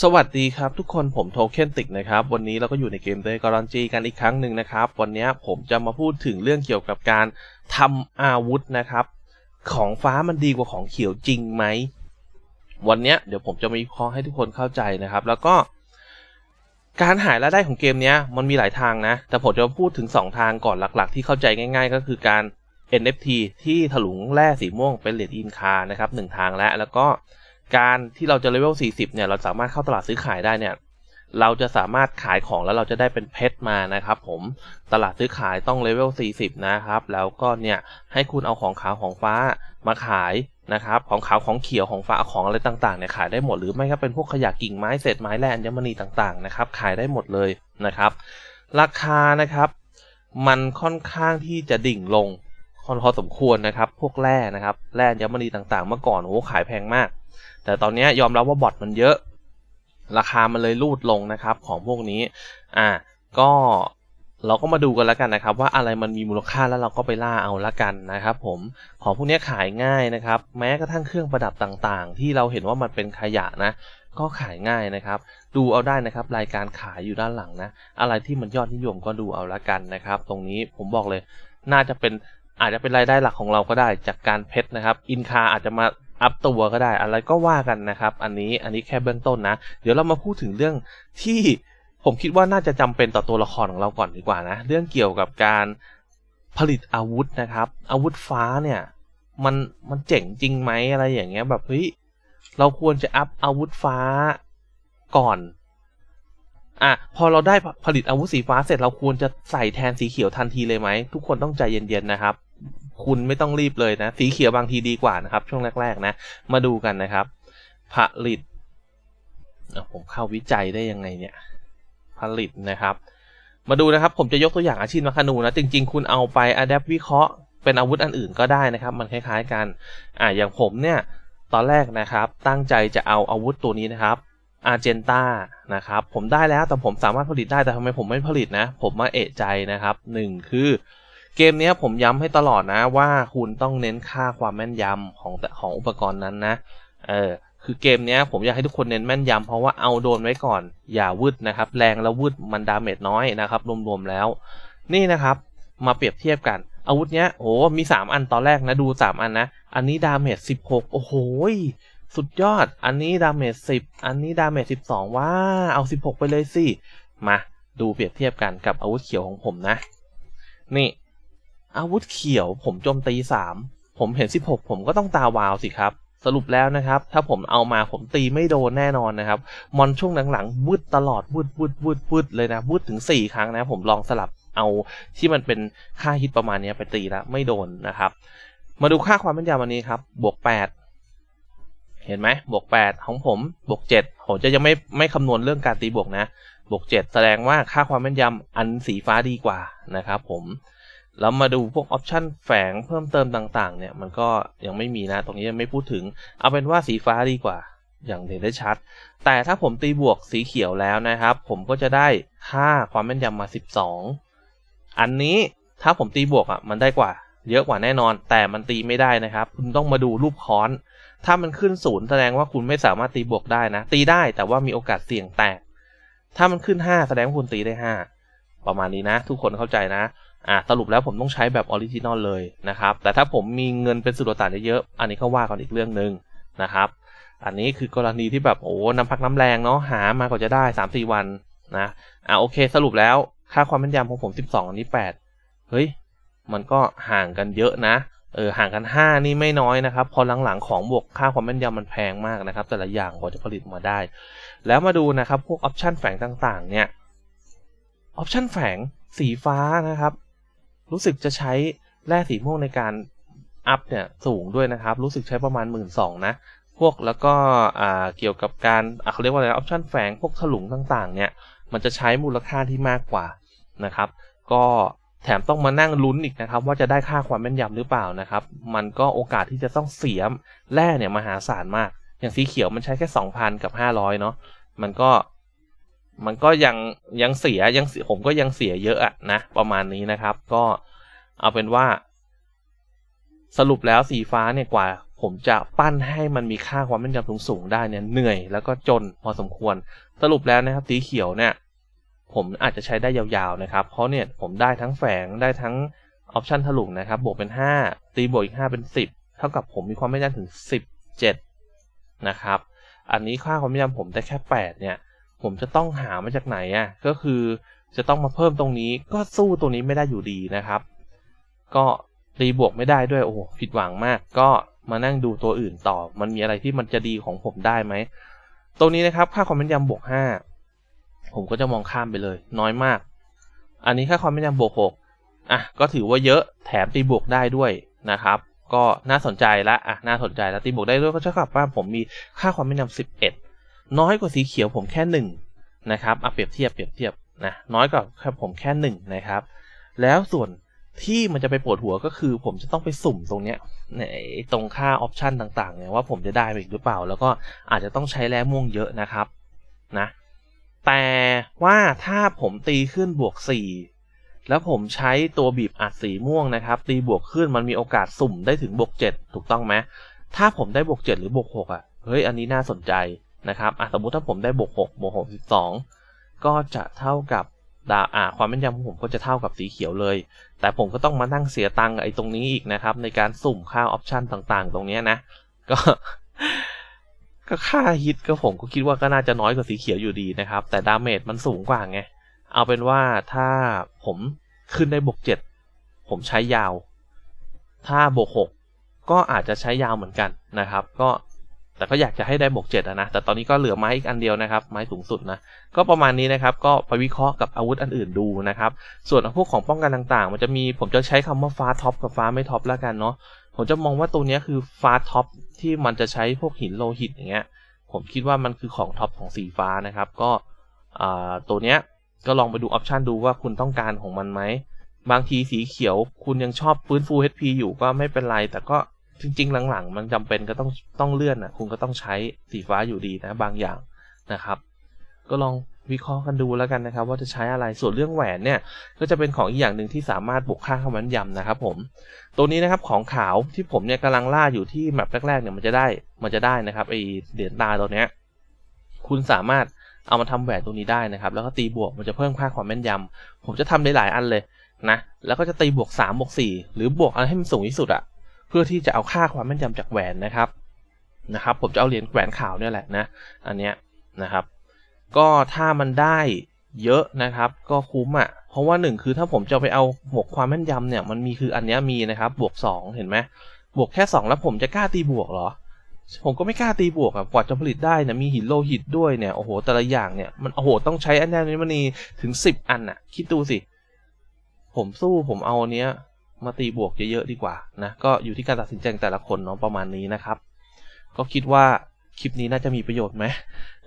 สวัสดีครับทุกคนผมโทเค็นติกนะครับ วันนี้เราก็อยู่ในเกมเดกรอนจีกันอีกครั้งหนึ่งนะครับ วันนี้ผมจะมาพูดถึงเรื่องเกี่ยวกับการทำอาวุธนะครับ ของฟ้ามันดีกว่าของเขียวจริงไหม วันนี้เดี๋ยวผมจะมาวิเคราะห์ให้ทุกคนเข้าใจนะครับ แล้วก็ การหารายได้ของเกมนี้มันมีหลายทางนะ แต่ผมจะพูดถึง 2 ทางก่อนหลัก ๆ ที่เข้าใจง่าย ๆ ก็คือการ NFT ที่ถลุงแร่สีม่วงเป็นเหรียญอินคานะครับหนึ่งทางแล้วแล้วก็ การที่เราจะเลเวล 40 เนี่ย เราสามารถเข้าตลาดซื้อขายได้เนี่ย เราจะสามารถขายของแล้วเราจะได้เป็นเพชรมานะครับผม ตลาดซื้อขายต้องเลเวล 40 นะครับ แล้วก็เนี่ยให้คุณเอาของขาวของฟ้ามาขายนะครับ ของขาวของเขียวของฟ้าของอะไรต่างๆเนี่ยขายได้หมดหรือไม่ก็เป็นพวกขยะกิ่งไม้เศษไม้แร่อัญมณีต่างๆนะครับ ขายได้หมดเลยนะครับ ราคานะครับ มันค่อนข้างที่จะดิ่งลงพอสมควรนะครับ พวกแร่นะครับ แร่อัญมณีต่างๆ เมื่อก่อนโอ้ขายแพงมาก แต่ตอนนี้ยอมรับว่าบอทมันเยอะ ราคามันเลยรูดลงนะครับของพวกนี้ อ่า ก็เราก็มาดูกันแล้วกันนะครับ ว่าอะไรมันมีมูลค่าแล้วเราก็ไปล่าเอาละกันนะครับ ผมของพวกนี้ขายง่ายนะครับ แม้กระทั่งเครื่องประดับต่างๆ ที่เราเห็นว่ามันเป็นขยะนะ ก็ขายง่ายนะครับ ดูเอาได้นะครับ รายการขายอยู่ด้านหลังนะ อะไรที่มันยอดนิยมก็ดูเอาละกันนะครับ ตรงนี้ผมบอกเลย น่าจะเป็นอาจจะเป็นรายได้หลักของเราก็ได้จากการเพชรนะครับ อินคาอาจจะมา อัพตัวก็ได้ อะไรก็ว่ากันนะครับ อันนี้อันนี้แค่เบื้องต้นนะ เดี๋ยวเรามาพูดถึงเรื่องที่ผมคิดว่าน่าจะจำเป็นต่อตัวละครของเราก่อนดีกว่านะ เรื่องเกี่ยวกับการผลิตอาวุธนะครับ อาวุธฟ้าเนี่ย มันมันเจ๋งจริงไหมอะไรอย่างเงี้ยแบบเฮ้ยเราควรจะอัพอาวุธฟ้าก่อนอะพอเราได้ผลิตอาวุธสีฟ้าเสร็จเราควรจะใส่แทนสีเขียวทันทีเลยไหมทุกคนต้องใจเย็นๆนะครับ คุณไม่ต้องรีบเลยนะ สีเขียวบางทีดีกว่านะครับ ช่วงแรก ๆ นะ มาดูกันนะครับ ผลิตผมเข้าวิจัยได้ยังไงเนี่ยผลิตนะครับ มาดูนะครับ ผมจะยกตัวอย่างอาชีพมาคานูนะ จริง ๆ คุณเอาไปอัดแอปวิเคราะห์เป็นอาวุธอันอื่นก็ได้นะครับ มันคล้ายๆกันอ่าอย่างผมเนี่ยตอนแรกนะครับ ตั้งใจจะเอาอาวุธตัวนี้นะครับอาร์เจนตานะครับ ผมได้แล้วแต่ผมสามารถผลิตได้แต่ทำไมผมไม่ผลิตนะ ผมมาเอะใจนะครับหนึ่งคือ เกมนี้ผมย้ำให้ตลอดนะว่าคุณต้องเน้นค่าความแม่นยำของของอุปกรณ์นั้นนะ เออคือเกมนี้ผมอยากให้ทุกคนเน้นแม่นยำเพราะว่าเอาโดนไว้ก่อน อย่าวืดนะครับ แรงแล้ววืดมันดาเมจน้อยนะครับ รวมๆแล้ว นี่นะครับ มาเปรียบเทียบกัน อาวุธเนี้ยโอ้มี 3 อันตอนแรกนะดู 3 อันนะ อันนี้ดาเมจ16 โอ้โหสุดยอด อันนี้ดาเมจ10 อันนี้ดาเมจ12 ว้า เอา 16 ไปเลยสิ มาดูเปรียบเทียบกันกับอาวุธเขียวของผมนะ นี่ อาวุธเขียว ผมโจมตีสามผมเห็นสิบหกผมก็ต้องตาวาวสิครับ สรุปแล้วนะครับ ถ้าผมเอามาผมตีไม่โดนแน่นอนนะครับ มอนช่วงหลังๆวืดตลอดวืดวืดวืดวืดเลยนะวืดถึงสี่ครั้งนะ ผมลองสลับเอาที่มันเป็นค่าฮิตประมาณนี้ไปตีแล้วไม่โดนนะครับ มาดูค่าความแม่นยำวันนี้ครับ บวกแปดเห็นไหมบวกแปดของผมบวกเจ็ดผมจะยังไม่ไม่คำนวณเรื่องการตีบวกนะ บวกเจ็ดแสดงว่าค่าความแม่นยำอันสีฟ้าดีกว่านะครับ ผม แล้วมาดูพวกออปชันแฝงเพิ่มเติมต่างๆ เนี่ยมันก็ยังไม่มีนะ ตรงนี้ยังไม่พูดถึง เอาเป็นว่าสีฟ้าดีกว่า อย่างเห็นได้ชัด แต่ถ้าผมตีบวกสีเขียวแล้วนะครับ ผมก็จะได้ค่าความแม่นยำมา 12 อันนี้ถ้าผมตีบวกอะมันได้กว่า เยอะกว่าแน่นอน แต่มันตีไม่ได้นะครับ คุณต้องมาดูรูปค้อน ถ้ามันขึ้นศูนย์แสดงว่าคุณไม่สามารถตีบวกได้นะ ตีได้แต่ว่ามีโอกาสเสี่ยงแตก ถ้ามันขึ้น 5 แสดงว่าคุณตีได้ 5 ประมาณนี้นะ ทุกคนเข้าใจนะ อ่าสรุปแล้วผมต้องใช้แบบออริจินอลเลยนะครับ แต่ถ้าผมมีเงินเป็นสุดต่างเยอะอันนี้ก็ว่ากันอีกเรื่องหนึ่งนะครับ อันนี้คือกรณีที่แบบโอ้น้ำพักน้ำแรงเนาะหามาก็จะได้สามสี่วันนะอ่าโอเค สรุปแล้วค่าความแม่นยำของผมสิบสองอันนี้แปดเฮ้ย มันก็ห่างกันเยอะนะเออห่างกันห้านี่ไม่น้อยนะครับ พอหลังๆของบวกค่าความแม่นยำมันแพงมากนะครับ แต่ละอย่างกว่าจะผลิตมาได้ แล้วมาดูนะครับพวกออปชันแฝงต่างๆ เนี่ยออปชันแฝงสีฟ้านะครับ รู้สึกจะใช้แร่สีม่วงในการอัพเนี่ยสูงด้วยนะครับ รู้สึกใช้ประมาณ 1 2ื่นนะ พวกแล้วก็เกี่ยวกับการเขาเรียกว่าอะไรออปชั่นแฝงพวกถลุงต่างๆ เนี่ย มันจะใช้มูลค่าที่มากกว่านะครับ ก็แถมต้องมานั่งลุ้นอีกนะครับ ว่าจะได้ค่าความแม่นยำหรือเปล่านะครับ มันก็โอกาสที่จะต้องเสียแร่เนี่ยมหาศาลมาก อย่างสีเขียวมันใช้แค่ 2,000 กับ 500 เนาะมันก็ มันก็ยังยังเสียยังผมก็ยังเสียเยอะอะนะ ประมาณนี้นะครับ ก็เอาเป็นว่า สรุปแล้วสีฟ้าเนี่ยกว่า ผมจะปั้นให้มันมีค่าความแม่นยำสูงๆได้เนี่ยเหนื่อยแล้วก็จนพอสมควร สรุปแล้วนะครับ สีเขียวเนี่ย ผมอาจจะใช้ได้ยาวๆนะครับ เพราะเนี่ยผมได้ทั้งแฝงได้ทั้งออปชันถลุงนะครับ บวกเป็น 5 ตีบวกอีก 5 เป็น 10 เท่ากับผมมีความแม่นยำถึง 17 นะครับ อันนี้ค่าความแม่นยำผมได้แค่ 8 เนี่ย ผมจะต้องหามาจากไหนอะก็คือจะต้องมาเพิ่มตรงนี้ก็สู้ตรงนี้ไม่ได้อยู่ดีนะครับ ก็ตีบวกไม่ได้ด้วยโอ้โหผิดหวังมาก ก็มานั่งดูตัวอื่นต่อ มันมีอะไรที่มันจะดีของผมได้ไหมตรงนี้นะครับค่าความแม่นยำบวก 5 ผมก็จะมองข้ามไปเลย น้อยมาก อันนี้ค่าความแม่นยำบวก 6 อะ ก็ถือว่าเยอะแถมตีบวกได้ด้วยนะครับ ก็น่าสนใจละอะน่าสนใจแล้วตีบวกได้ด้วยก็เท่ากับว่าผมมีค่าความแม่นยำ11 น้อยกว่าสีเขียวผมแค่1นะครับเอะเปรียบเทียบเปรียบเทียบนะน้อยกว่าแค่ผมแค่1นะครับ แล้วส่วนที่มันจะไปปวดหัวก็คือ ผมจะต้องไปสุ่มตรงเนี้ยในตรงค่าออปชันต่างๆเนี่ยว่าผมจะได้ไปอีกหรือเปล่า แล้วก็อาจจะต้องใช้แร่ม่วงเยอะนะครับนะแต่ว่าถ้าผมตีขึ้นบวก 4 แล้วผมใช้ตัวบีบอัดสีม่วงนะครับ ตีบวกขึ้นมันมีโอกาสสุ่มได้ถึงบวก 7 ถูกต้องไหมถ้าผมได้บวก 7 หรือบวก 6 อะเฮ้ยอันนี้น่าสนใจ นะครับอะสมมุติถ้าผมได้บวก6บวก62 ก็จะเท่ากับดาวอ่าความแม่นยำของผมก็จะเท่ากับสีเขียวเลย แต่ผมก็ต้องมานั่งเสียตังค์ไอ้ตรงนี้อีกนะครับ ในการสุ่มค่าออปชันต่างๆ ตรงนี้นะ ก็ ก็ค่าฮิตก็ผมก็คิดว่าก็น่าจะน้อยกว่าสีเขียวอยู่ดีนะครับ แต่ดาเมจมันสูงกว่าไง เอาเป็นว่าถ้าผมขึ้นได้บวกเจ็ดผมใช้ยาว ถ้าบวกหกก็อาจจะใช้ยาวเหมือนกันนะครับ ก็ แต่ก็อยากจะให้ได้บวกเจ็ดนะ แต่ตอนนี้ก็เหลือไม้อีกอันเดียวนะครับ ไม้สูงสุดนะ ก็ประมาณนี้นะครับ ก็ไปวิเคราะห์กับอาวุธอันอื่นดูนะครับ ส่วนพวกของป้องกันต่างๆ มันจะมี ผมจะใช้คำว่าฟ้าท็อปกับฟ้าไม่ท็อปแล้วกันเนาะ ผมจะมองว่าตัวนี้คือฟ้าท็อปที่มันจะใช้พวกหินโลหิตอย่างเงี้ย ผมคิดว่ามันคือของท็อปของสีฟ้านะครับ ก็ตัวเนี้ยก็ลองไปดูออปชันดูว่าคุณต้องการของมันไหม บางทีสีเขียวคุณยังชอบฟื้นฟู HP อยู่ก็ไม่เป็นไร แต่ก็ จริงๆ หลังๆ มันจำเป็นก็ต้องต้องเลื่อนอะคุณก็ต้องใช้สีฟ้าอยู่ดีนะบางอย่างนะครับ ก็ลองวิเคราะห์กันดูแล้วกันนะครับ ว่าจะใช้อะไรส่วนเรื่องแหวนเนี่ย ก็จะเป็นของอีกอย่างหนึ่งที่สามารถบวกค่าคำมันยำนะครับ ผม ตัวนี้นะครับของขาวที่ผมเนี่ยกำลังล่าอยู่ที่แมปแรกๆเนี่ยมันจะได้มันจะได้นะครับไอเหรียญตาตัวเนี้ยคุณสามารถเอามาทำแหวนตัวนี้ได้นะครับ แล้วก็ตีบวกมันจะเพิ่มค่าความแม่นยำผมจะทำได้หลายอันเลยนะแล้วก็จะตีบวก3บวก4หรือบวกอะไรให้มันสูงที่สุดอะ พื่อที่จะเอาค่าความแม่นยำจากแหวนนะครับนะครับ ผมจะเอาเหรียญแหวนขาวเนี่ยแหละนะอันเนี้ยนะครับ ก็ถ้ามันได้เยอะนะครับ ก็คุ้มอะ่ะเพราะว่าหนึ่งคือถ้าผมจะไปเอาบวกความแม่นยำเนี่ยมันมีคืออันเนี้ยมีนะครับ บวก 2 เห็นไหมบวกแค่ 2 แล้วผมจะกล้าตีบวกเหรอ ผมก็ไม่กล้าตีบวกอะกว่าจะผลิตได้นี่ยมีหินโลหิตด้วยเนี่ยโอ้โหแต่ละอย่างเนี่ยมันโอ้โหต้องใช้อันนี้มันนีถึง 10 อันอะคิดดูสิผมสู้ผมเอาเนี้ย มาตีบวกเยอะๆดีกว่านะก็อยู่ที่การตัดสินใจแต่ละคนเนาะประมาณนี้นะครับ ก็คิดว่าคลิปนี้น่าจะมีประโยชน์ไหม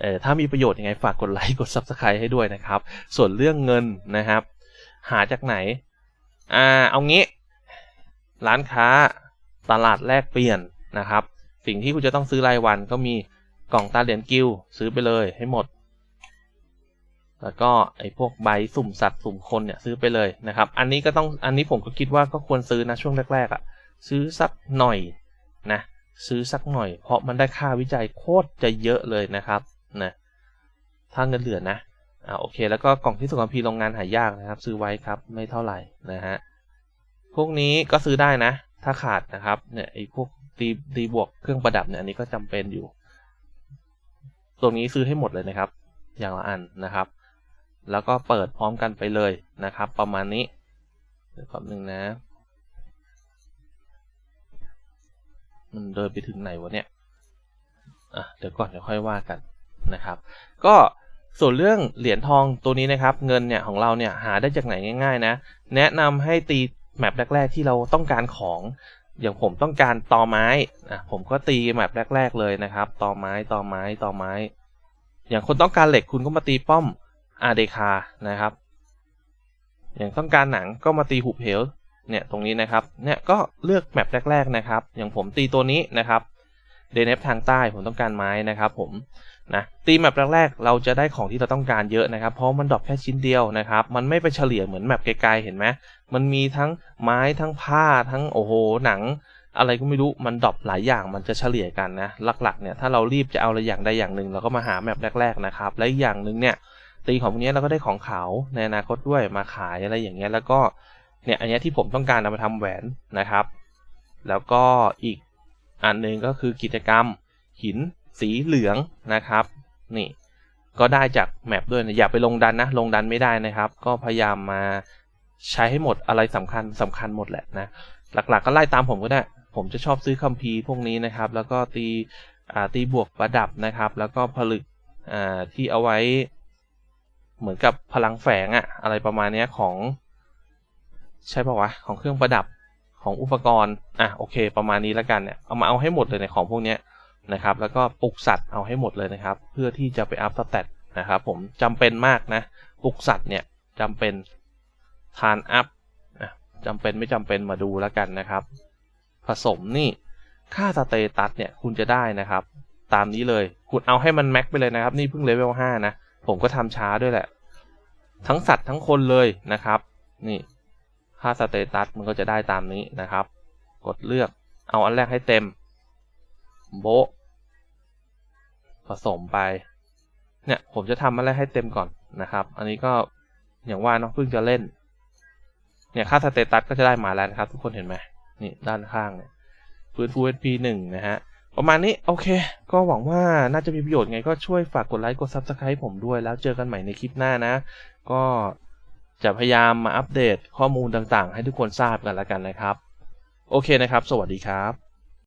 เออถ้ามีประโยชน์ยังไงฝากกดไลค์กด Subscribe ให้ด้วยนะครับ ส่วนเรื่องเงินนะครับ หาจากไหนอ่าเอางี้ ร้านค้าตลาดแลกเปลี่ยนนะครับ สิ่งที่คุณจะต้องซื้อรายวันก็มีกล่องตาเหรียญกิลซื้อไปเลยให้หมด แล้วก็ไอ้พวกใบสุ่มสัตว์สุ่มคนเนี่ยซื้อไปเลยนะครับ อันนี้ก็ต้องอันนี้ผมก็คิดว่าก็ควรซื้อนะช่วงแรกๆอะ่ะซื้อสักหน่อยนะซื้อสักหน่อย เพราะมันได้ค่าวิจัยโคตรจะเยอะเลยนะครับนะถ้าเงินเหลือนะอ่าโอเค แล้วก็กล่องที่สุขภีโรงงานหายากนะครับ ซื้อไว้ครับไม่เท่าไหร่นะฮะพวกนี้ก็ซื้อได้นะ ถ้าขาดนะครับเนี่ยไอ้พวกตีตีบวกเครื่องประดับเนี่ยอันนี้ก็จำเป็นอยู่ ตรงนี้ซื้อให้หมดเลยนะครับ อย่างละอันนะครับ แล้วก็เปิดพร้อมกันไปเลยนะครับ ประมาณนี้เดี๋ยวแป๊บนึงนะ มันเดินไปถึงไหนวะเนี่ยอะเดี๋ยวก่อนเดี๋ยวค่อยว่ากันนะครับ ก็ส่วนเรื่องเหรียญทองตัวนี้นะครับ เงินเนี่ยของเราเนี่ยหาได้จากไหนง่าย ๆ นะ แนะนำให้ตีแมปแรก ๆ ที่เราต้องการของอย่างผมต้องการตอไม้อะผมก็ตีแมปแรก ๆ เลยนะครับตอไม้ตอไม้ตอไม้ อย่างคนต้องการเหล็กคุณก็มาตีป้อม อาเดคานะครับ อย่างต้องการหนังก็มาตีหุบเหวเนี่ยตรงนี้นะครับ เนี่ยก็เลือกแมปแรก ๆนะครับ อย่างผมตีตัวนี้นะครับเดนเฟทางใต้ผมต้องการไม้นะครับผมนะตีแมปแรกๆเราจะได้ของที่เราต้องการเยอะนะครับ เพราะมันดรอปแค่ชิ้นเดียวนะครับ มันไม่ไปเฉลี่ยเหมือนแมปไกลๆเห็นไหมมันมีทั้งไม้ทั้งผ้าทั้งโอ้โหหนัง อะไรก็ไม่รู้มันดรอปหลายอย่างมันจะเฉลี่ยกันนะหลักๆเนี่ยถ้าเรารีบจะเอาอะไรอย่างใดอย่างหนึ่งเราก็มาหาแมปแรก ๆนะครับ และอีกอย่างหนึ่งเนี่ย ตีของพวกนี้เราก็ได้ของขาวในอนาคตด้วยมาขายอะไรอย่างเงี้ยแล้วก็เนี่ยอันนี้ที่ผมต้องการเอามาทำแหวนนะครับ แล้วก็อีกอันหนึ่งก็คือกิจกรรมหินสีเหลืองนะครับนี่ก็ได้จากแมปด้วยนะอย่าไปลงดันนะ ลงดันไม่ได้นะครับ ก็พยายามมาใช้ให้หมดอะไรสำคัญสำคัญหมดแหละนะหลักๆก็ไล่ตามผมก็ได้ ผมจะชอบซื้อคัมภีร์พวกนี้นะครับ แล้วก็ตีอ่าตีบวกประดับนะครับ แล้วก็ผลึกอ่าที่เอาไว้ เหมือนกับพลังแฝงอะอะไรประมาณนี้ของ ใช่ปะวะ ของเครื่องประดับของอุปกรณ์อะโอเค ประมาณนี้แล้วกันเนี่ยเอามาเอาให้หมดเลยในของพวกนี้นะครับ แล้วก็ปลุกสัตว์เอาให้หมดเลยนะครับ เพื่อที่จะไปอัพสแตทนะครับ ผมจำเป็นมากนะปลุกสัตว์เนี่ยจำเป็นทานอัพอะจำเป็นไม่จำเป็นมาดูแล้วกันนะครับ ผสมนี่ค่าสเตตัสเนี่ยคุณจะได้นะครับ ตามนี้เลยคุณเอาให้มันแม็กไปเลยนะครับ นี่เพิ่งเลเวล5นะ ผมก็ทำช้าด้วยแหละ ทั้งสัตว์ทั้งคนเลยนะครับ นี่ค่าสเตตัสมันก็จะได้ตามนี้นะครับ กดเลือกเอาอันแรกให้เต็ม โบผสมไป เนี่ยผมจะทำอันแรกให้เต็มก่อนนะครับ อันนี้ก็อย่างว่าเนาะเพิ่งจะเล่น เนี่ยค่าสเตตัสก็จะได้มาแล้วนะครับ ทุกคนเห็นไหมนี่ด้านข้างเนี่ยฟื้นฟู SP หนึ่งนะฮะ ประมาณนี้โอเค ก็หวังว่าน่าจะมีประโยชน์ไงก็ช่วยฝากกดไลค์กด Subscribe ผมด้วย แล้วเจอกันใหม่ในคลิปหน้านะ ก็จะพยายามมาอัปเดตข้อมูลต่างๆ ให้ทุกคนทราบกันแล้วกันนะครับ โอเคนะครับ สวัสดีครับ